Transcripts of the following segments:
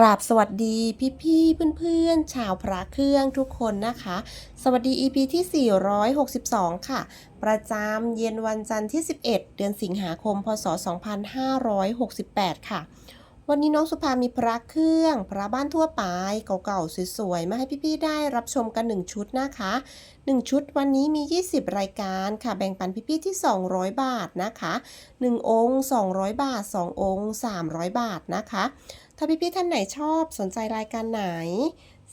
กราบสวัสดีพี่ๆเพื่อนๆ ชาวพระเครื่องทุกคนนะคะ สวัสดี EP ที่ 462 ค่ะ ประจำเย็นวันจันทร์ที่ 11 เดือนสิงหาคม พศ 2568 ค่ะ วันนี้น้องสุภามีพระเครื่อง พระบ้านทั่วไปเก่าๆสวยๆ มาให้พี่ๆ ได้รับชมกัน 1 ชุดนะคะ 1 ชุดวันนี้มี 20 รายการค่ะ แบ่งปันพี่ๆ ที่ 200 บาทนะคะ 1 องค์ 200 บาท 2 องค์ 300 บาทนะคะ ถ้าพี่ๆท่านไหนชอบสนใจรายการไหน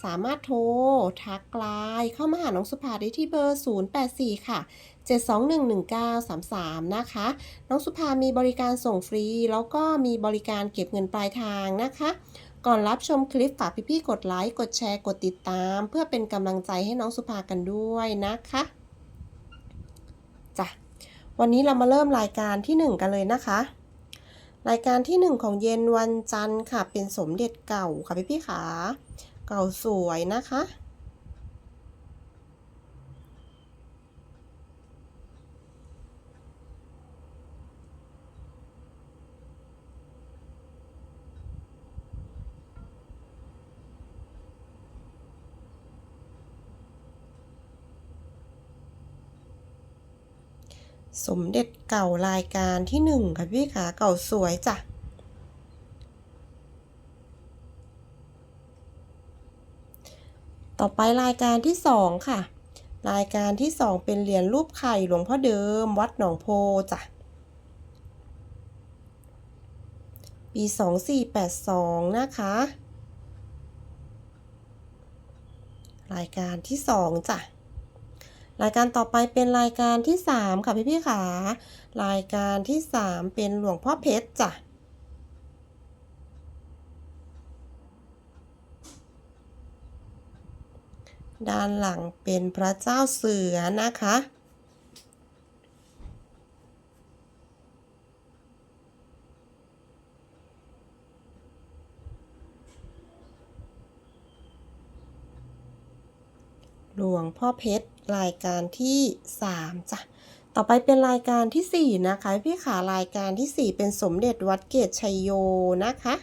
สามารถโทร ทักไลน์เข้ามาหาน้องสุภาได้ที่เบอร์ 084 ค่ะ 7211933 นะคะ น้องสุภามีบริการส่งฟรี แล้วก็มีบริการเก็บเงินปลายทางนะคะ ก่อนรับชมคลิปฝากพี่ๆกดไลค์ กดแชร์ กดติดตาม เพื่อเป็นกำลังใจให้น้องสุภากันด้วยนะคะจ้ะวันนี้เรามาเริ่มรายการที่ 1 กันเลยนะคะ รายการที่ 1 ของเย็นวันจันทร์ค่ะ เป็นสมเด็จเก่าค่ะพี่พี่ๆขา เก่าสวยนะคะ สมเด็จเก่ารายการที่หนึ่งค่ะพี่ขาเก่าสวยจ้ะ ต่อไปรายการที่สองค่ะ รายการที่สองเป็นเหรียญรูปไข่หลวงพ่อเดิม วัดหนองโพจ้ะ ปี2482นะคะ รายการที่สองจ้ะ รายการต่อไปเป็นรายการที่ 3 ค่ะพี่พี่ๆค่ะรายการที่ 3 เป็นหลวงพ่อเพชรจ้ะด้านหลังเป็นพระเจ้าเสือนะคะ หลวงพ่อเพชร รายการที่ 3จ้ะต่อไปเป็นรายการที่ 4 นะคะ พี่ขารายการที่ 4 เป็นสมเด็จวัดเกตชัยโยนะคะ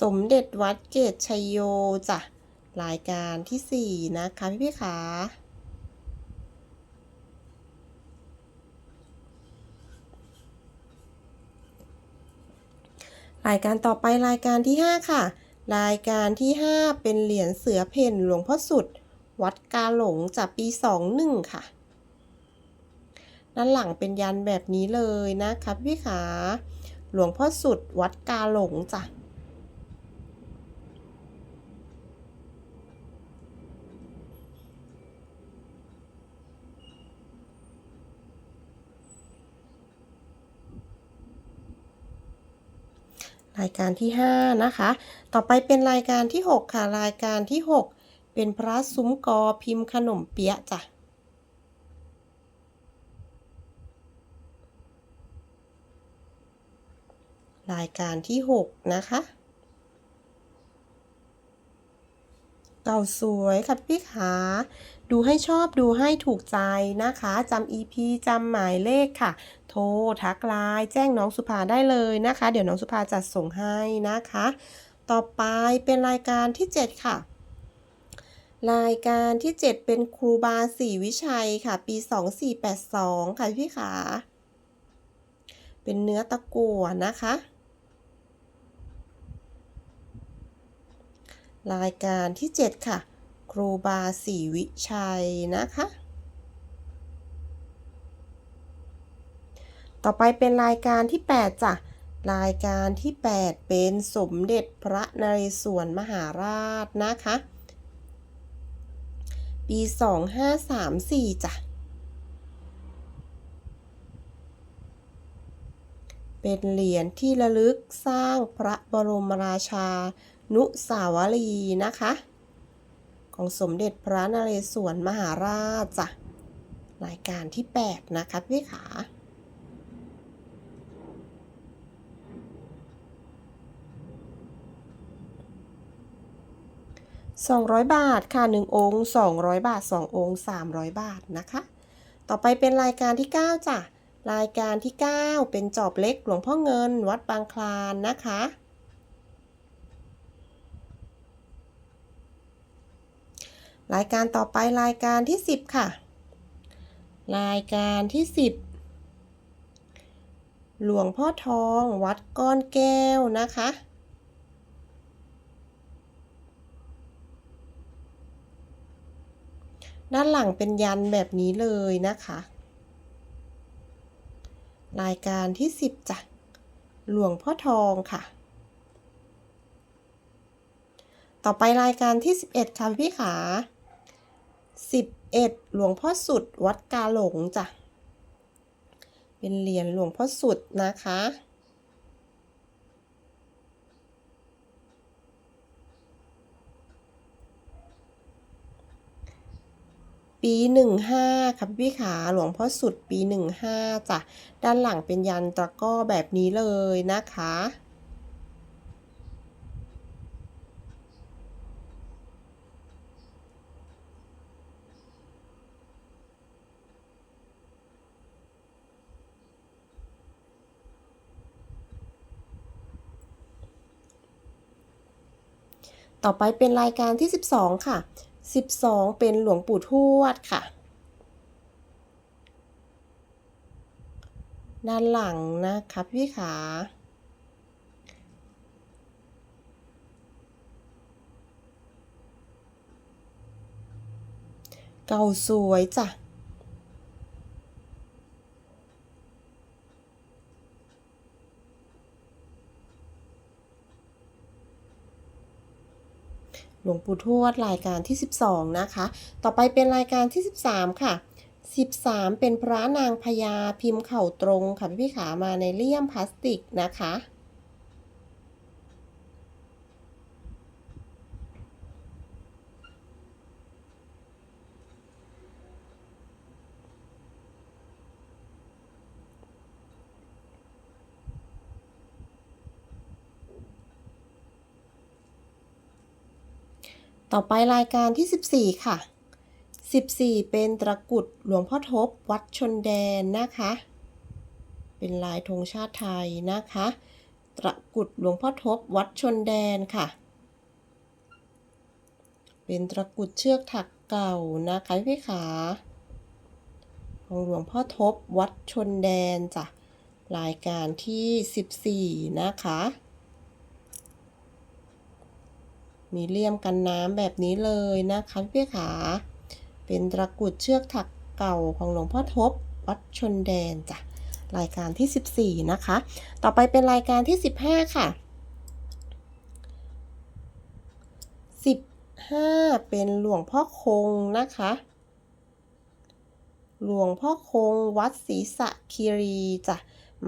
สมเด็จวัดเกตชัยโยจ้ะรายการที่ 4 นะคะ พี่พี่ขารายการต่อไปรายการที่ 5 ค่ะ รายการที่ 5 เป็นเหรียญเสือเพ่นหลวงพ่อสุด วัดกาหลงจากปี 21 ค่ะ ด้านหลังเป็นยันแบบนี้เลยนะคะพี่ขา หลวงพ่อสุดวัดกาหลงจ้ะ รายการที่ 5 นะคะ ต่อไปเป็นรายการที่ 6 ค่ะ รายการที่ 6 เป็นพระซุ้มกอพิมพ์ขนมเปี๊ยะจ้ะรายการที่ 6 นะคะ เก่าสวยค่ะพี่ขาดูให้ชอบดูให้ถูกใจนะคะจำ EP จำหมายเลขค่ะ โทรทักไลน์แจ้งน้องสุภาได้เลยนะคะ เดี๋ยวน้องสุภาจัดส่งให้นะคะ ต่อไปเป็นรายการที่ 7 ค่ะ รายการที่ 7 เป็นครูบาศรีวิชัยค่ะ ปี 2482 ค่ะพี่ขาเป็นเนื้อตะกั่วนะคะ รายการที่ 7 ค่ะ ครูบาศรีวิชัยนะคะ ต่อไปเป็นรายการที่ 8 จ้ะ รายการที่ 8 เป็นสมเด็จพระนเรศวรมหาราชนะคะ ปี 2534 จ้ะ เป็นเหรียญที่ระลึกสร้างพระบรมราชา นุสาวรีย์นะคะ ของสมเด็จพระนเรศวรมหาราชจ้ะรายการที่ 8 นะคะพี่ขา200บาทค่ะ1องค์200บาท2ององค์300บาทนะคะ ต่อไปเป็นรายการที่9จ้ะรายการที่9เป็นจอบเล็กหลวงพ่อเงินวัดบางคลานนะคะ รายการต่อไปรายการที่ 10 ค่ะ รายการที่ 10 หลวงพ่อทองวัดก้อนแก้วนะคะ ด้านหลังเป็นยันแบบนี้เลยนะคะ รายการที่ 10จ้ะหลวงพ่อทองค่ะ ต่อไปรายการที่ 11 ค่ะพี่ขา 11 หลวงพ่อสุดวัดกาหลงจ้ะ เป็นเหรียญหลวงพ่อสุดนะคะ ปีหนึ่งห้าค่ะพี่ขาหลวงพ่อสุดปีหนึ่งห้าจ้ะ ด้านหลังเป็นยันตะก้อแบบนี้เลยนะคะ ต่อไปเป็นรายการที่ 12 ค่ะ 12 เป็นหลวงปู่ทวดค่ะ ด้านหลังนะคะพี่ขาเก่าสวยจ้ะ หลวงปู่ทวดรายการที่ 12 นะคะ ต่อไปเป็นรายการที่ 13 ค่ะ 13 เป็นพระนางพญาพิมพ์เข่าตรงค่ะพี่ขามาในเลี่ยมพลาสติกนะคะ ต่อไปรายการที่ 14 ค่ะ 14 เป็นตะกรุดหลวงพ่อทบวัดชนแดนนะคะ เป็นลายธงชาติไทยนะคะตะกรุดหลวงพ่อทบวัดชนแดนค่ะ เป็นตะกรุดเชือกถักเก่านะคะพี่ขาของหลวงพ่อทบวัดชนแดนจ้ะรายการที่ 14 นะคะ มีเลี่ยมกันน้ำแบบนี้เลยนะคะพี่ขา เป็นตะกุดเชือกถักเก่าของหลวงพ่อทบวัดชนแดนจ้ะรายการที่ 14 นะคะ ต่อไปเป็นรายการที่ 15 ค่ะ 15 เป็นหลวงพ่อคงนะคะ หลวงพ่อคงวัดศรีสะคีรีจ้ะ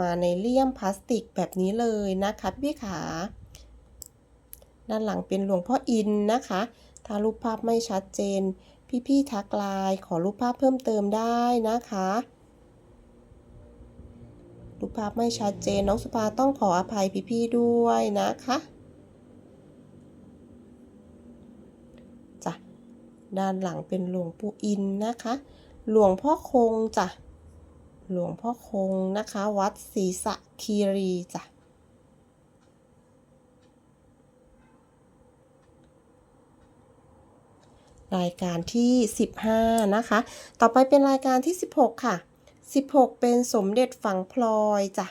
มาในเลี่ยมพลาสติกแบบนี้เลยนะคะพี่ขา ด้านหลังเป็นหลวงพ่ออินนะคะ ถ้ารูปภาพไม่ชัดเจน พี่ๆทักไลน์ขอรูปภาพเพิ่มเติมได้นะคะ รูปภาพไม่ชัดเจนน้องสุภาต้องขออภัยพี่ๆด้วยนะคะจ้ะด้านหลังเป็นหลวงปู่อินนะคะ หลวงพ่อคงจ้ะหลวงพ่อคงนะคะ วัดศรีสะคีรีจ้ะ รายการที่ 15 นะคะ ต่อไปเป็นรายการที่ 16 ค่ะ 16 เป็นสมเด็จฝังพลอยจ้ะ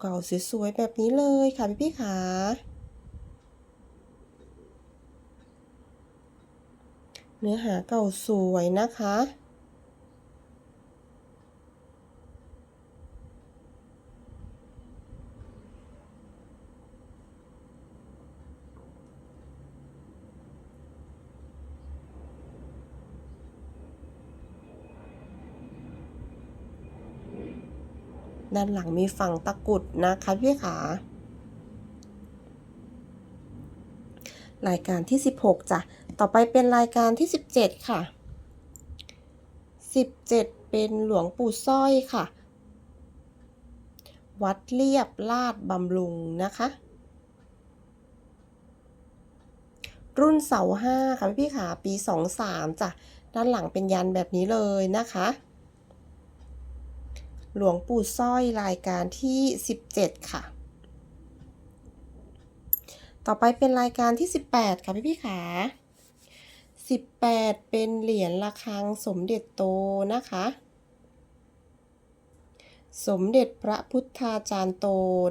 เก่าๆสวยๆแบบนี้เลยค่ะพี่พี่ๆขาเนื้อหาเก่าสวยนะคะ ด้านหลังมีฝั่งตะกุดนะคะพี่ขารายการที่ 16จ้ะ ต่อไปเป็นรายการที่ 17 ค่ะ 17 เป็นหลวงปู่สร้อยค่ะ วัดเรียบลาดบำรุงนะคะ รุ่นเสาห้าค่ะพี่ขาปี 23จ้ะ ด้านหลังเป็นยันแบบนี้เลยนะคะ หลวงปู่สร้อยรายการที่ 17 ค่ะ ต่อไปเป็นรายการที่ 18 ค่ะพี่พี่ขา18 เป็นเหรียญระฆังสมเด็จโตนะคะ สมเด็จพระพุทธาจารย์โต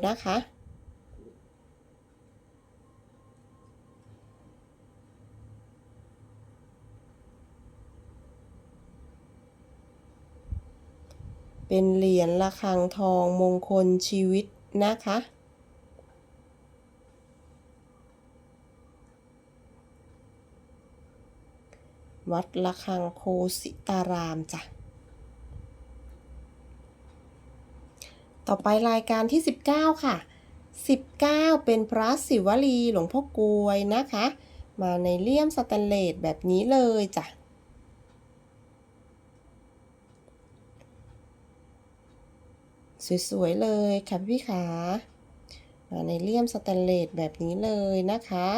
นะคะ เป็นเหรียญระฆังทองมงคลชีวิตนะคะ วัดระฆังโคสิตารามจ้ะ ต่อไปรายการที่ 19 ค่ะ 19 เป็นพระศิวลีหลวงพ่อกลวยนะคะ มาในเลี่ยมสแตนเลสแบบนี้เลยจ้ะ สวยๆเลยค่ะพี่ขามาในเลี่ยมสแตนเลสแบบนี้เลยนะคะ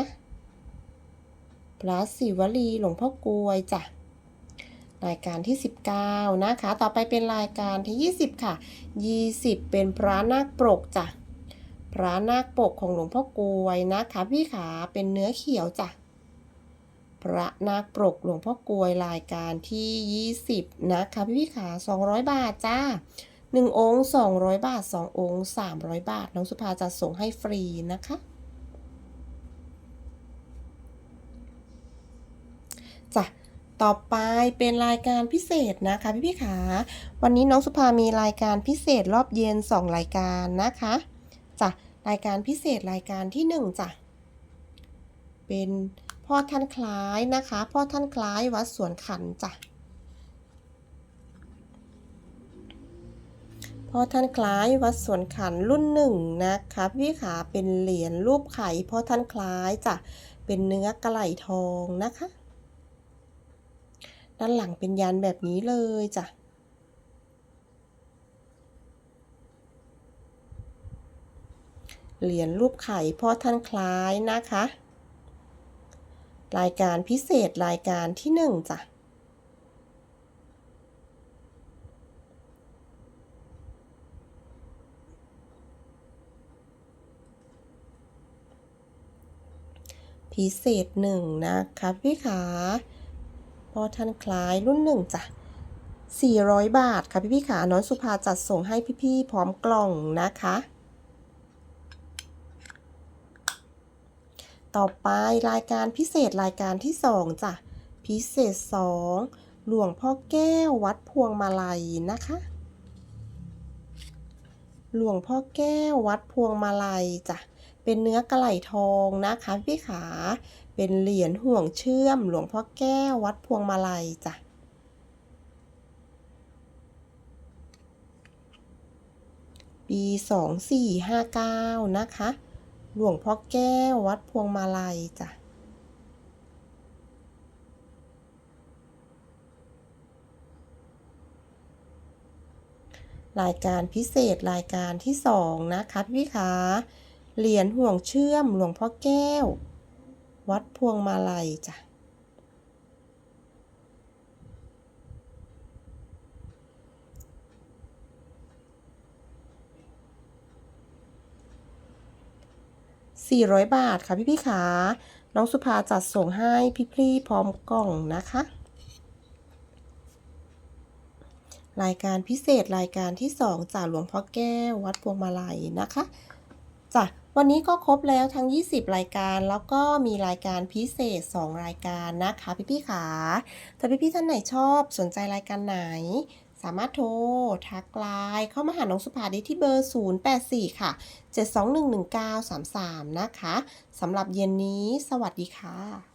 พระศิวลีหลวงพ่อกลวยจ้ะรายการที่ 19 นะคะ ต่อไปเป็นรายการที่ 20 ค่ะ 20 เป็นพระนาคปรกจ้ะ พระนาคปกของหลวงพ่อกลวยนะคะพี่ขาเป็นเนื้อเขียวจ้ะ พระนาคปรกหลวงพ่อกลวยรายการที่ 20 นะคะพี่ขา200 บาทจ้า 1 องค์200 บาท 2 องค์ 300 บาท น้องสุภาจะส่งให้ฟรีนะคะ จ้ะ ต่อไปเป็นรายการพิเศษนะคะพี่พี่ขา วันนี้น้องสุภามีรายการพิเศษรอบเย็น 2 รายการนะคะ จ้ะ รายการพิเศษรายการที่ 1 จ้ะ เป็นพ่อท่านคล้ายนะคะ พ่อท่านคล้ายวัดสวนขันจ้ะ พ่อท่านคล้ายวัดสวนขันรุ่นหนึ่งนะคะพี่ขาเป็นเหรียญรูปไข่พ่อท่านคล้ายจ้ะเป็นเนื้อกระไหลทองนะคะ ด้านหลังเป็นยันแบบนี้เลยจ้ะเหรียญรูปไข่พ่อท่านคล้ายนะคะ รายการพิเศษรายการที่หนึ่งจ้ะ พิเศษหนึ่งนะคะพี่ขาพอท่านคล้ายรุ่นหนึ่งจ้ะ400 บาทค่ะพี่พี่ขาน้องสุภาจัดส่งให้พี่ๆพร้อมกล่องนะคะ ต่อไปรายการพิเศษรายการที่2จ้ะพิเศษ2หลวงพ่อแก้ววัดพวงมาลัยนะคะหลวงพ่อแก้ววัดพวงมาลัยจ้ะ เป็นเนื้อกระไหลทองนะคะพี่ขา เป็นเหรียญห่วงเชื่อม หลวงพ่อแก้ววัดพวงมาลัยจ้ะปี2459นะคะ หลวงพ่อแก้ววัดพวงมาลัยจ้ะรายการพิเศษรายการที่สองนะคะพี่ขา เหรียญห่วงเชื่อมหลวงพ่อแก้ว วัดพวงมาลัยจ้ะ400 บาทค่ะพี่พี่ขา น้องสุภาจัดส่งให้พี่พี่พร้อมกล่องนะคะ รายการพิเศษรายการที่ 2จากหลวงพ่อแก้ววัดพวงมาลัยนะคะจ้ะ วันนี้ก็ครบแล้วทั้ง 20 รายการ แล้วก็มีรายการพิเศษ 2 รายการนะคะพี่พี่ๆขาถ้าพี่พี่ๆท่านไหนชอบสนใจรายการไหน สามารถโทร ทักไลน์เข้ามาหาน้องสุภาได้ที่เบอร์ 084 ค่ะ 7211933 นะคะสำหรับเย็นนี้ สวัสดีค่ะ